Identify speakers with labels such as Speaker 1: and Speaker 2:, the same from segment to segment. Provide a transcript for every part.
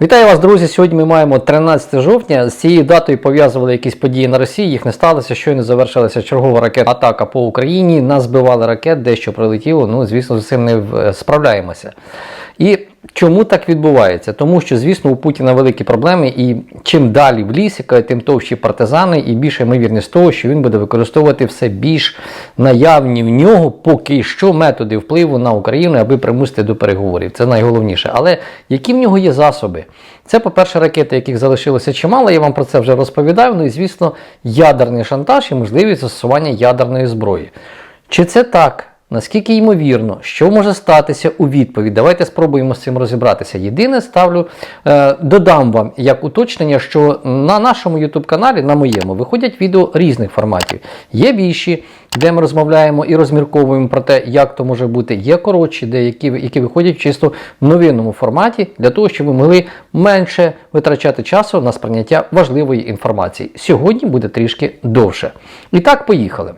Speaker 1: Вітаю вас, друзі! Сьогодні ми маємо 13 жовтня. З цією датою пов'язували якісь події на Росії. Їх не сталося. Щойно завершилася чергова ракетна атака по Україні. Нас збивали ракет, дещо прилетіло. Ну, звісно, з цим не справляємося. І чому так відбувається? Тому що, звісно, у Путіна великі проблеми, і чим далі в ліс, тим товщі партизани, і більша ймовірність того, що він буде використовувати все більш наявні в нього поки що методи впливу на Україну, аби примусити до переговорів. Це найголовніше. Але які в нього є засоби? Це, по-перше, ракети, яких залишилося чимало. Я вам про це вже розповідав. Ну і звісно, ядерний шантаж і можливість застосування ядерної зброї. Чи це так? Наскільки ймовірно, що може статися у відповідь? Давайте спробуємо з цим розібратися. Єдине ставлю, е, додам вам як уточнення, що на нашому YouTube каналі, на моєму, виходять відео різних форматів. Є більші, де ми розмовляємо і розмірковуємо про те, як то може бути. Є коротші, деякі, які виходять чисто в новинному форматі, для того, щоб ви могли менше витрачати часу на сприйняття важливої інформації. Сьогодні буде трішки довше. І так, поїхали.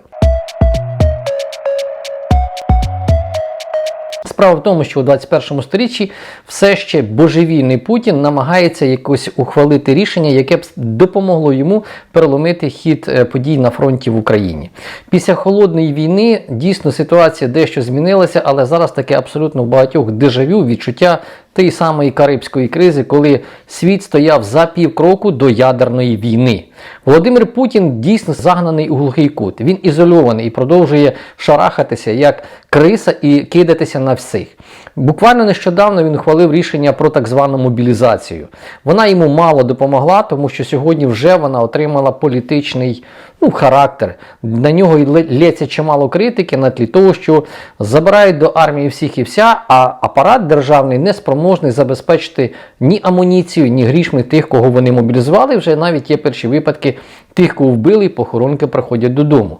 Speaker 1: Справа в тому, що у 21 сторіччі все ще божевільний Путін намагається якось ухвалити рішення, яке б допомогло йому переломити хід е, подій на фронті в Україні. Після холодної війни дійсно ситуація дещо змінилася, але зараз таке абсолютно в багатьох дежавю відчуття тієї самої Карибської кризи, коли світ стояв за півкроку до ядерної війни. Володимир Путін дійсно загнаний у глухий кут. Він ізольований і продовжує шарахатися як криса і кидатися на всіх. Буквально нещодавно він ухвалив рішення про так звану мобілізацію. Вона йому мало допомогла, тому що сьогодні вже вона отримала політичний ну, характер. На нього лється чимало критики на тлі того, що забирають до армії всіх і вся, а апарат державний не спроможний забезпечити ні амуніцію, ні грішми тих, кого вони мобілізували. Вже навіть є перші випадки тих, кого вбили, похоронки приходять додому.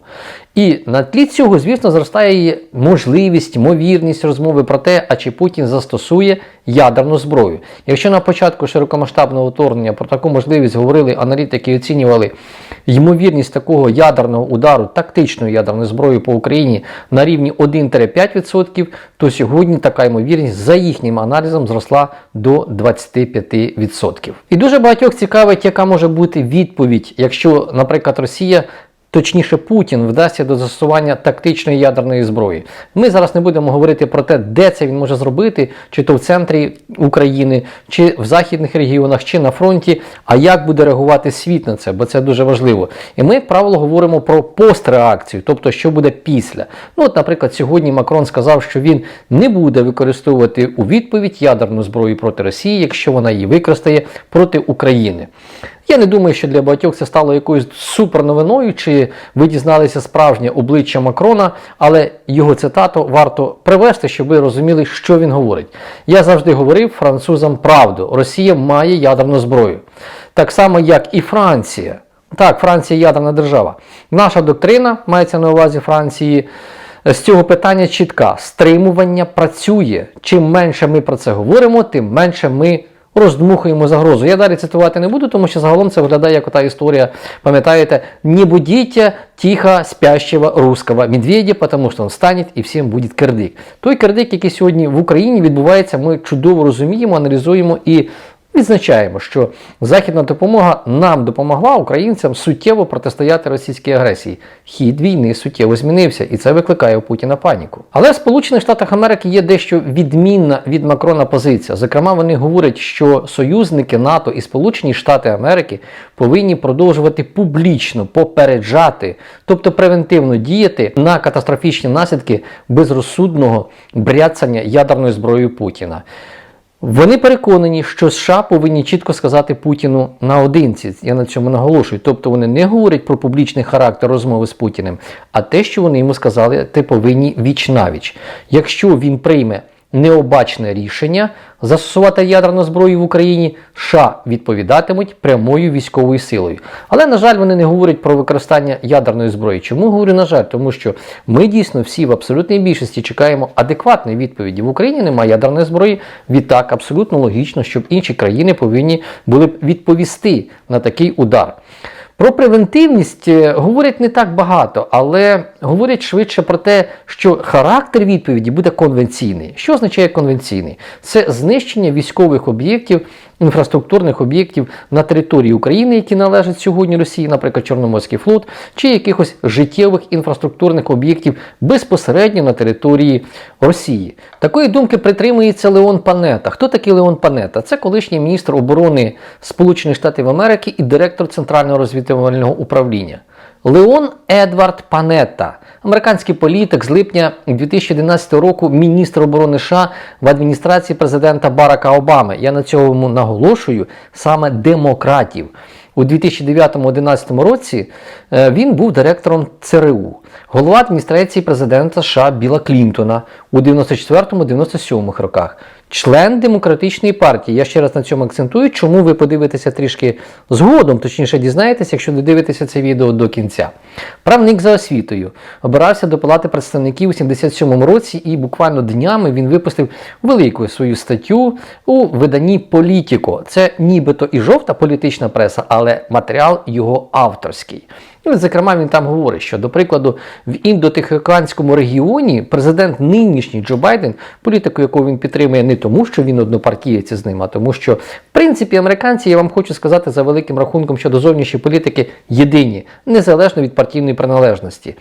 Speaker 1: І на тлі цього, звісно, зростає можливість, ймовірність розмови про те, а чи Путін застосує ядерну зброю. Якщо на початку широкомасштабного вторгнення про таку можливість говорили аналітики оцінювали ймовірність такого ядерного удару, тактичної ядерної зброї по Україні на рівні 1-5%, то сьогодні така ймовірність за їхнім аналізом зросла до 25%. І дуже багатьох цікавить, яка може бути відповідь, якщо, наприклад, Росія Точніше, Путін вдасться до застосування тактичної ядерної зброї. Ми зараз не будемо говорити про те, де це він може зробити, чи то в центрі України, чи в західних регіонах, чи на фронті, а як буде реагувати світ на це, бо це дуже важливо. І ми, правило, говоримо про постреакцію, тобто що буде після. Ну, от, наприклад, сьогодні Макрон сказав, що він не буде використовувати у відповідь ядерну зброю проти Росії, якщо вона її використає проти України. Я не думаю, що для багатьох це стало якоюсь суперновиною, чи ви дізналися справжнє обличчя Макрона, але його цитату варто привести, щоб ви розуміли, що він говорить. Я завжди говорив французам правду: Росія має ядерну зброю. Так само, як і Франція. Так, Франція ядерна держава. Наша доктрина, мається на увазі Франції. З цього питання чітка: стримування працює. Чим менше ми про це говоримо, тим менше ми роздмухуємо загрозу. Я далі цитувати не буду, тому що загалом це виглядає як ота історія, пам'ятаєте, не будіть тихо спящего русского медведя, тому що він стане і всім буде кирдик. Той кирдик, який сьогодні в Україні відбувається, ми чудово розуміємо, аналізуємо і Відзначаємо, що західна допомога нам допомогла українцям суттєво протистояти російській агресії. Хід війни суттєво змінився, і це викликає у Путіна паніку. Але в Сполучених Штатах Америки є дещо відмінна від Макрона позиція. Зокрема, вони говорять, що союзники НАТО і Сполучені Штати Америки повинні продовжувати публічно попереджати, тобто превентивно діяти на катастрофічні наслідки безрозсудного бряцання ядерною зброєю Путіна. Вони переконані, що США повинні чітко сказати Путіну наодинці. Я на цьому наголошую. Тобто вони не говорять про публічний характер розмови з Путіним, а те, що вони йому сказали, ти повинні віч навіч. Якщо він прийме необачне рішення застосувати ядерну зброю в Україні, США відповідатимуть прямою військовою силою. Але, на жаль, вони не говорять про використання ядерної зброї. Чому говорю, на жаль? Тому що ми дійсно всі в абсолютній більшості чекаємо адекватної відповіді. В Україні немає ядерної зброї. Відтак, абсолютно логічно, щоб інші країни повинні були б відповісти на такий удар. Про превентивність е, говорять не так багато, але говорять швидше про те, що характер відповіді буде конвенційний. Що означає конвенційний? Це знищення військових об'єктів інфраструктурних об'єктів на території України, які належать сьогодні Росії, наприклад, Чорноморський флот, чи якихось життєвих інфраструктурних об'єктів безпосередньо на території Росії. Такої думки притримується Леон Панета. Хто такий Леон Панета? Це колишній міністр оборони Сполучених Штатів Америки і директор Центрального розвідувального управління. Леон Едвард Панетта, американський політик з липня 2011 року, міністр оборони США в адміністрації президента Барака Обами. Я на цьому наголошую саме демократів. У 2009-2011 році е, він був директором ЦРУ, голова адміністрації президента США Біла Клінтона у 94-97 роках, член демократичної партії. Я ще раз на цьому акцентую, чому ви подивитеся трішки згодом, точніше дізнаєтесь, якщо додивитеся це відео до кінця. Правник за освітою обирався до Палати представників у 77 році, і буквально днями він випустив велику свою статтю у виданні Політіко. Це нібито і жовта політична преса, але матеріал його авторський. І зокрема, він там говорить, що, до прикладу, в індотихоокеанському регіоні президент нинішній Джо Байден, політику, яку він підтримує не тому, що він однопартієць з ним, а тому, що, в принципі, американці, я вам хочу сказати, за великим рахунком щодо зовнішньої політики єдині, незалежно від партійної приналежності.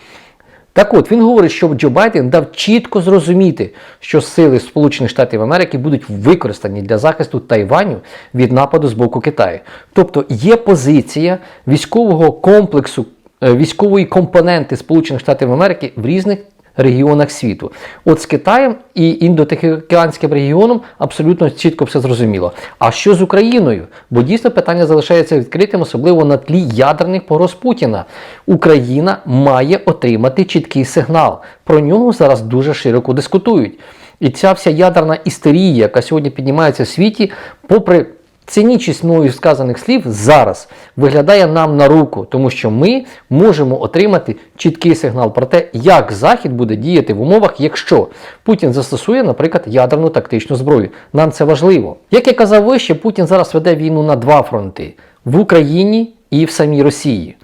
Speaker 1: Так от він говорить, що Джо Байден дав чітко зрозуміти, що сили Сполучених Штатів Америки будуть використані для захисту Тайваню від нападу з боку Китаю. Тобто є позиція військового комплексу, е, військової компоненти Сполучених Штатів Америки в різних регіонах світу. От з Китаєм і індотихоокеанським регіоном абсолютно чітко все зрозуміло. А що з Україною? Бо дійсно питання залишається відкритим, особливо на тлі ядерних погроз Путіна. Україна має отримати чіткий сигнал. Про нього зараз дуже широко дискутують. І ця вся ядерна істерія, яка сьогодні піднімається в світі, попри цинічність мною сказаних слів зараз виглядає нам на руку, тому що ми можемо отримати чіткий сигнал про те, як Захід буде діяти в умовах, якщо Путін застосує, наприклад, ядерну тактичну зброю. Нам це важливо. Як я казав вище, Путін зараз веде війну на два фронти в Україні і в самій Росії.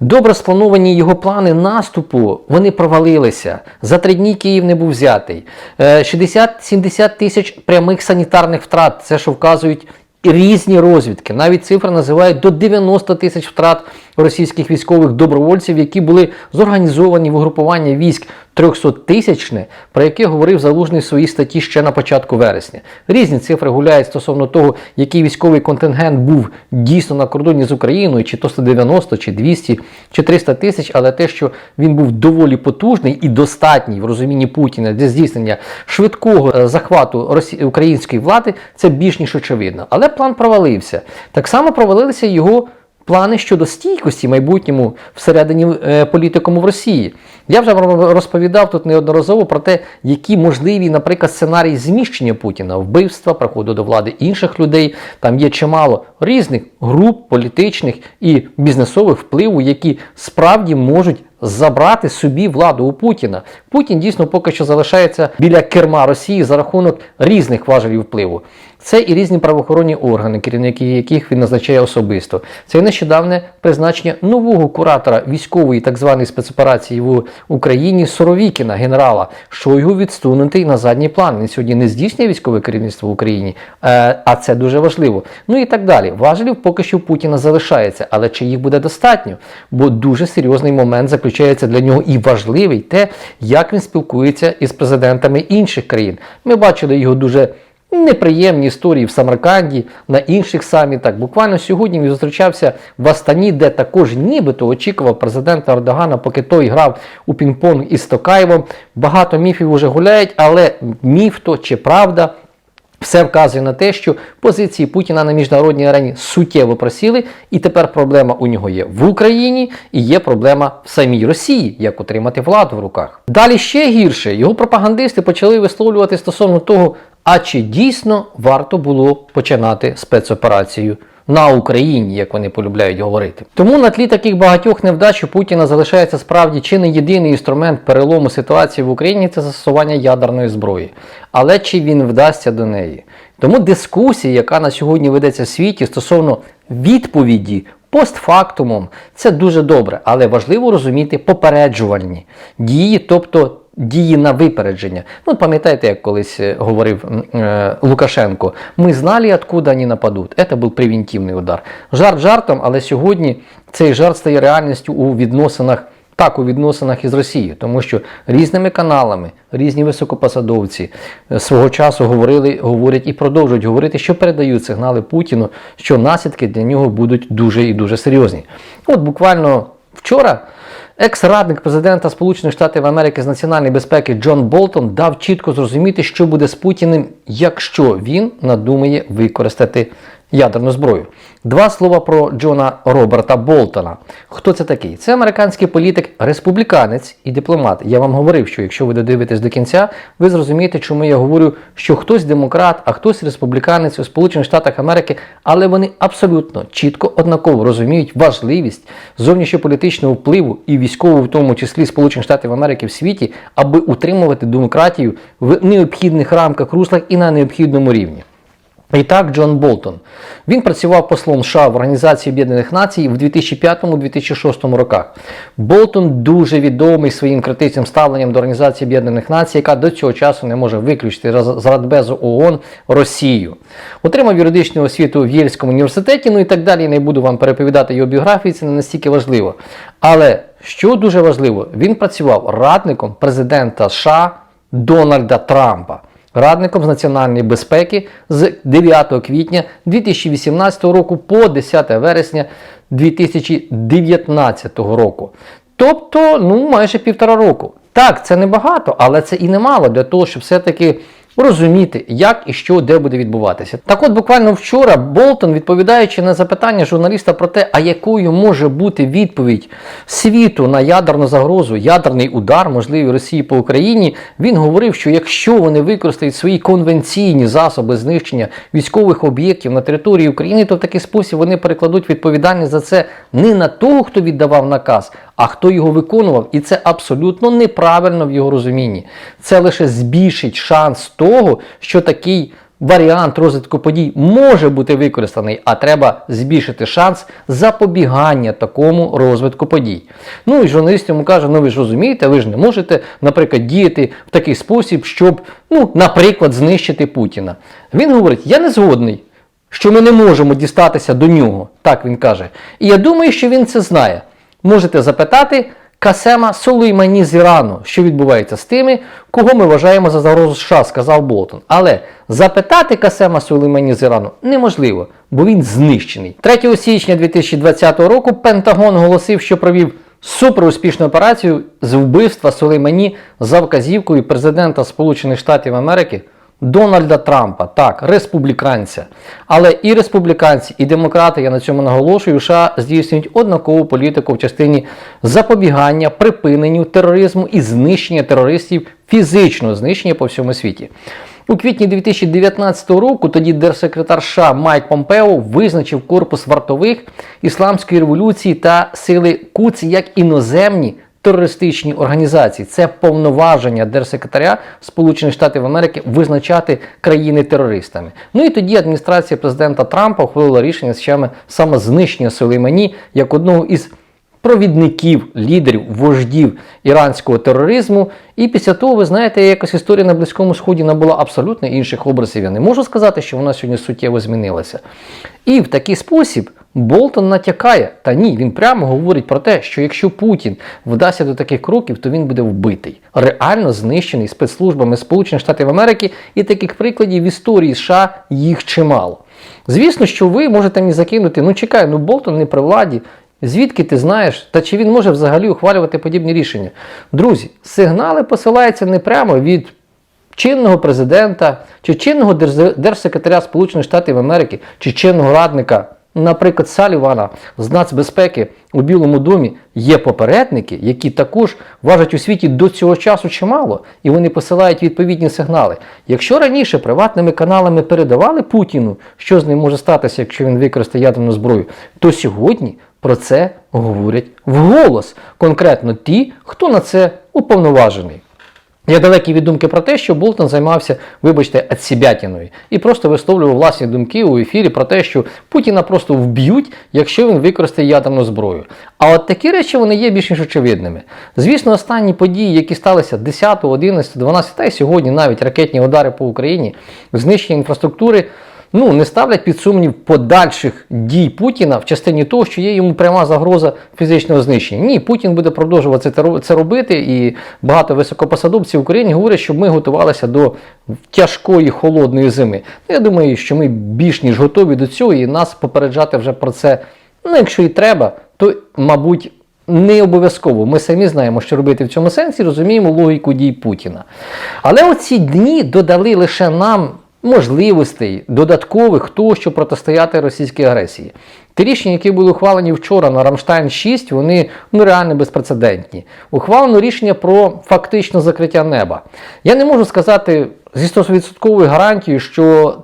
Speaker 1: Добре сплановані його плани наступу, вони провалилися. За три дні Київ не був взятий. Е, 60-70 тисяч прямих санітарних втрат, це що вказують різні розвідки. Навіть цифри називають до 90 тисяч втрат російських військових добровольців, які були зорганізовані в угрупування військ 300-тисячне, про яке говорив Залужний в своїй статті ще на початку вересня. Різні цифри гуляють стосовно того, який військовий контингент був дійсно на кордоні з Україною, чи то 190, чи 200, чи 300 тисяч, але те, що він був доволі потужний і достатній в розумінні Путіна для здійснення швидкого е, захвату української влади, це більш ніж очевидно. Але план провалився. Так само провалилися його плани щодо стійкості майбутньому всередині е, політикуму в Росії. Я вже вам розповідав тут неодноразово про те, які можливі, наприклад, сценарії зміщення Путіна, вбивства, приходу до влади інших людей. Там є чимало різних груп політичних і бізнесових впливу, які справді можуть забрати собі владу у Путіна. Путін дійсно поки що залишається біля керма Росії за рахунок різних важелів впливу. Це і різні правоохоронні органи, керівники яких він назначає особисто. Це і нещодавне призначення нового куратора військової так званої спецоперації в Україні Соровікіна, генерала, що його відсунутий на задній план. Він сьогодні не здійснює військове керівництво в Україні, е, а це дуже важливо. Ну і так далі. Важелів поки що Путіна залишається, але чи їх буде достатньо? Бо дуже серйозний момент заключається для нього і важливий те, як він спілкується із президентами інших країн. Ми бачили його дуже. Неприємні історії в Самарканді, на інших самітах. Буквально сьогодні він зустрічався в Астані, де також нібито очікував президента Ердогана, поки той грав у пінг-понг із Токаєвом. Багато міфів вже гуляють, але міф то чи правда. Все вказує на те, що позиції Путіна на міжнародній арені суттєво просіли, і тепер проблема у нього є в Україні і є проблема в самій Росії, як отримати владу в руках. Далі ще гірше його пропагандисти почали висловлювати стосовно того, а чи дійсно варто було починати спецоперацію на Україні, як вони полюбляють говорити. Тому на тлі таких багатьох невдач у Путіна залишається справді чи не єдиний інструмент перелому ситуації в Україні це застосування ядерної зброї. Але чи він вдасться до неї? Тому дискусія, яка на сьогодні ведеться в світі стосовно відповіді постфактумом, це дуже добре, але важливо розуміти попереджувальні дії, тобто дії на випередження. Ну, пам'ятаєте, як колись е, говорив е, Лукашенко, ми знали, откуда вони нападуть. Це був превентивний удар. Жарт жартом, але сьогодні цей жарт стає реальністю у відносинах. Так, у відносинах із Росією, тому що різними каналами, різні високопосадовці е, свого часу говорили, говорять і продовжують говорити, що передають сигнали Путіну, що наслідки для нього будуть дуже і дуже серйозні. От буквально вчора екс-радник президента Сполучених Штатів Америки з національної безпеки Джон Болтон дав чітко зрозуміти, що буде з Путіним, якщо він надумає використати ядерну зброю. Два слова про Джона Роберта Болтона. Хто це такий? Це американський політик, республіканець і дипломат. Я вам говорив, що якщо ви додивитесь до кінця, ви зрозумієте, чому я говорю, що хтось демократ, а хтось республіканець у Сполучених Штатах Америки, але вони абсолютно чітко однаково розуміють важливість зовнішньополітичного впливу і військового, в тому числі Сполучених Штатів Америки в світі, аби утримувати демократію в необхідних рамках руслах і на необхідному рівні. І так, Джон Болтон. Він працював послом США в Організації Об'єднаних Націй в 2005-2006 роках. Болтон дуже відомий своїм критичним ставленням до Організації Об'єднаних Націй, яка до цього часу не може виключити з Радбезу ООН Росію. Отримав юридичну освіту в Єльському університеті, ну і так далі. Не буду вам переповідати його біографії, це не настільки важливо. Але що дуже важливо, він працював радником президента США Дональда Трампа радником з національної безпеки з 9 квітня 2018 року по 10 вересня 2019 року. Тобто, ну, майже півтора року. Так, це небагато, але це і немало для того, щоб все-таки розуміти, як і що де буде відбуватися. Так от буквально вчора Болтон, відповідаючи на запитання журналіста про те, а якою може бути відповідь світу на ядерну загрозу, ядерний удар, можливий Росії по Україні, він говорив, що якщо вони використають свої конвенційні засоби знищення військових об'єктів на території України, то в такий спосіб вони перекладуть відповідальність за це не на того, хто віддавав наказ, а хто його виконував. І це абсолютно неправильно в його розумінні. Це лише збільшить шанс того, що такий варіант розвитку подій може бути використаний, а треба збільшити шанс запобігання такому розвитку подій. Ну і журналіст йому каже: ну ви ж розумієте, ви ж не можете, наприклад, діяти в такий спосіб, щоб, ну, наприклад, знищити Путіна. Він говорить: я не згодний. Що ми не можемо дістатися до нього, так він каже. І я думаю, що він це знає. Можете запитати Касема Сулеймані з Ірану, що відбувається з тими, кого ми вважаємо за загрозу США, сказав Болтон. Але запитати Касема Сулеймані з Ірану неможливо, бо він знищений. 3 січня 2020 року Пентагон оголосив, що провів суперуспішну операцію з вбивства Сулеймані за вказівкою президента Сполучених Штатів Америки. Дональда Трампа, так, республіканця. Але і республіканці, і демократи, я на цьому наголошую, США здійснюють однакову політику в частині запобігання, припиненню тероризму і знищення терористів, фізичного знищення по всьому світі. У квітні 2019 року тоді держсекретар США Майк Помпео визначив корпус вартових ісламської революції та сили Куц як іноземні терористичні організації. Це повноваження держсекретаря Сполучених Штатів Америки визначати країни терористами. Ну і тоді адміністрація президента Трампа ухвалила рішення саме саме знищення Сулеймані як одного із провідників, лідерів, вождів іранського тероризму. І після того, ви знаєте, якось історія на Близькому Сході набула абсолютно інших образів. Я не можу сказати, що вона сьогодні суттєво змінилася. І в такий спосіб. Болтон натякає, та ні, він прямо говорить про те, що якщо Путін вдасться до таких кроків, то він буде вбитий, реально знищений спецслужбами Сполучених Штатів Америки, і таких прикладів в історії США їх чимало. Звісно, що ви можете мені закинути, ну чекай, ну Болтон не при владі. Звідки ти знаєш, та чи він може взагалі ухвалювати подібні рішення? Друзі, сигнали посилаються не прямо від чинного президента, чи чинного держсекретаря Сполучених Штатів Америки, чи чинного радника наприклад, Салівана з нацбезпеки у Білому домі є попередники, які також важать у світі до цього часу чимало, і вони посилають відповідні сигнали. Якщо раніше приватними каналами передавали Путіну, що з ним може статися, якщо він використає ядерну зброю, то сьогодні про це говорять вголос, конкретно ті, хто на це уповноважений. Я далекий від думки про те, що Болтон займався, вибачте, отсібятіною і просто висловлював власні думки у ефірі про те, що Путіна просто вб'ють, якщо він використає ядерну зброю. А от такі речі вони є більш ніж очевидними. Звісно, останні події, які сталися 10, 11, 12 та й сьогодні навіть ракетні удари по Україні, знищення інфраструктури. Ну, не ставлять під сумнів подальших дій Путіна в частині того, що є йому пряма загроза фізичного знищення. Ні, Путін буде продовжувати це робити, і багато високопосадовців в Україні говорять, щоб ми готувалися до тяжкої холодної зими. Ну, Я думаю, що ми більш ніж готові до цього, і нас попереджати вже про це. Ну, якщо і треба, то, мабуть, не обов'язково. Ми самі знаємо, що робити в цьому сенсі, розуміємо логіку дій Путіна. Але оці дні додали лише нам можливостей додаткових того, щоб протистояти російській агресії. Ті рішення, які були ухвалені вчора на Рамштайн 6, вони ну, реально безпрецедентні. Ухвалено рішення про фактично закриття неба. Я не можу сказати зі 100% гарантією, що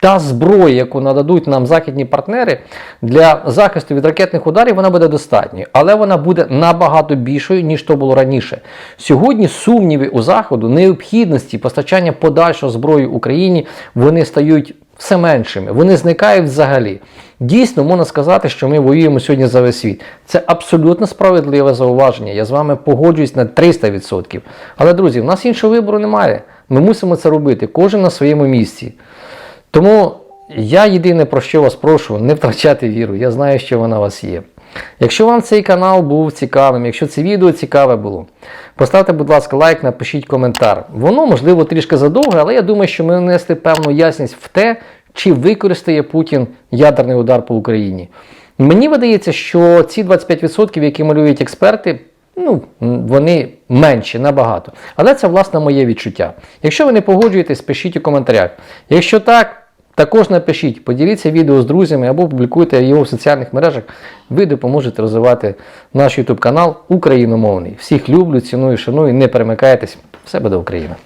Speaker 1: та зброя, яку нададуть нам західні партнери для захисту від ракетних ударів, вона буде достатньою, але вона буде набагато більшою, ніж то було раніше. Сьогодні сумніви у заходу, необхідності постачання подальшої зброї Україні, вони стають все меншими, вони зникають взагалі. Дійсно, можна сказати, що ми воюємо сьогодні за весь світ. Це абсолютно справедливе зауваження. Я з вами погоджуюсь на 300%. Але, друзі, в нас іншого вибору немає. Ми мусимо це робити, кожен на своєму місці. Тому я єдине про що вас прошу, не втрачати віру. Я знаю, що вона у вас є. Якщо вам цей канал був цікавим, якщо це відео цікаве було, поставте, будь ласка, лайк, напишіть коментар. Воно, можливо, трішки задовге, але я думаю, що ми внесли певну ясність в те, чи використає Путін ядерний удар по Україні. Мені видається, що ці 25%, які малюють експерти, ну, вони менші набагато. Але це, власне, моє відчуття. Якщо ви не погоджуєтесь, пишіть у коментарях. Якщо так, також напишіть, поділіться відео з друзями або публікуйте його в соціальних мережах. Ви допоможете розвивати наш YouTube канал україномовний. Всіх люблю, ціную, шаную, не перемикайтесь. Все буде Україна!